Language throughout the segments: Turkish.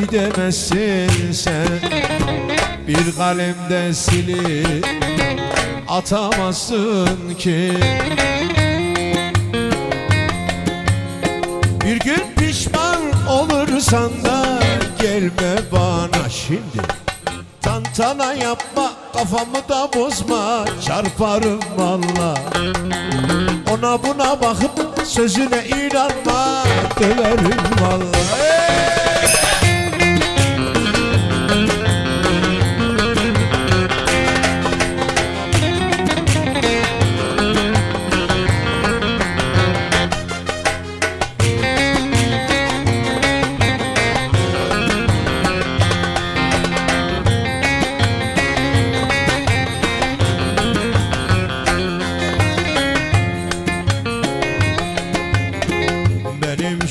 gidemezsin sen. Bir kalemde silip atamazsın ki. Bir gün pişman olursan da gelme bana şimdi. Tantana yapma kafamı da bozma. Çarparım valla Ona buna bakıp sözüne inanma döverim valla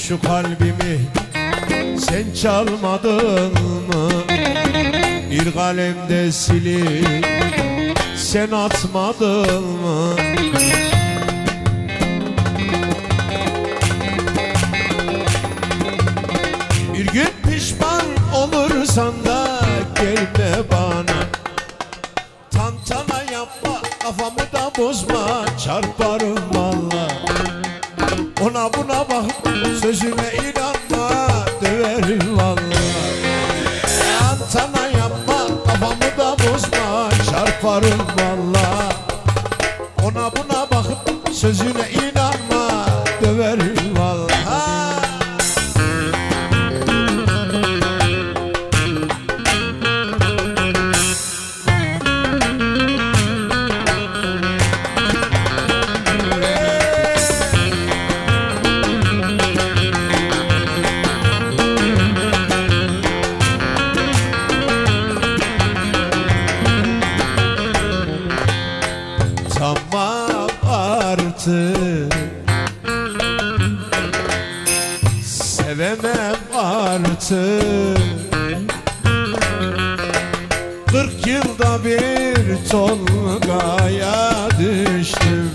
şu kalbimi sen çalmadın mı? Bir kalemde silip sen atmadın mı? Bir gün pişman olursan da gelme bana Tantana yapma kafamı da bozma çarparım valla ona buna bak sözüme inanma döverim vallahi. Antana yapma kafamı da bozma çarparım valla Ona buna bakıp sözüne inanma döverim artık Sevemem artık. Kırk yılda bir Tolga'ya düştüm.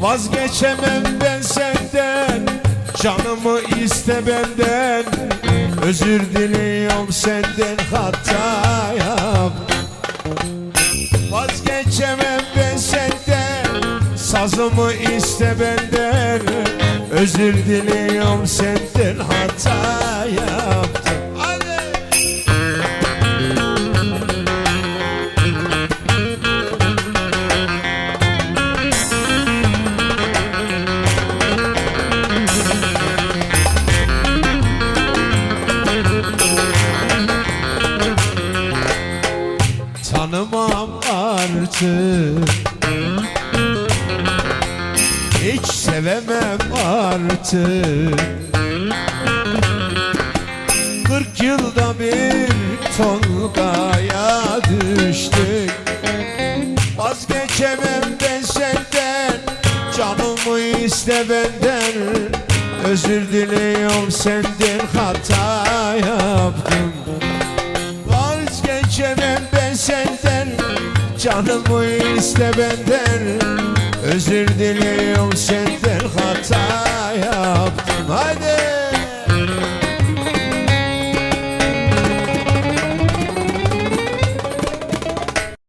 Vazgeçemem ben senden Canımı iste benden. Özür diliyorum senden hata yaptım senden Sazımı iste benden. Özür diliyorum senden hata yaptım. Hadi. Tanımam artık Hiç sevemem artık. Kırk yılda bir Tolga'ya düştük. Vazgeçemem ben senden Canımı iste benden. Özür diliyorum senden hata yaptım. Vazgeçemem ben senden Canımı iste benden Özür diliyorum senden hata yaptım. Haydi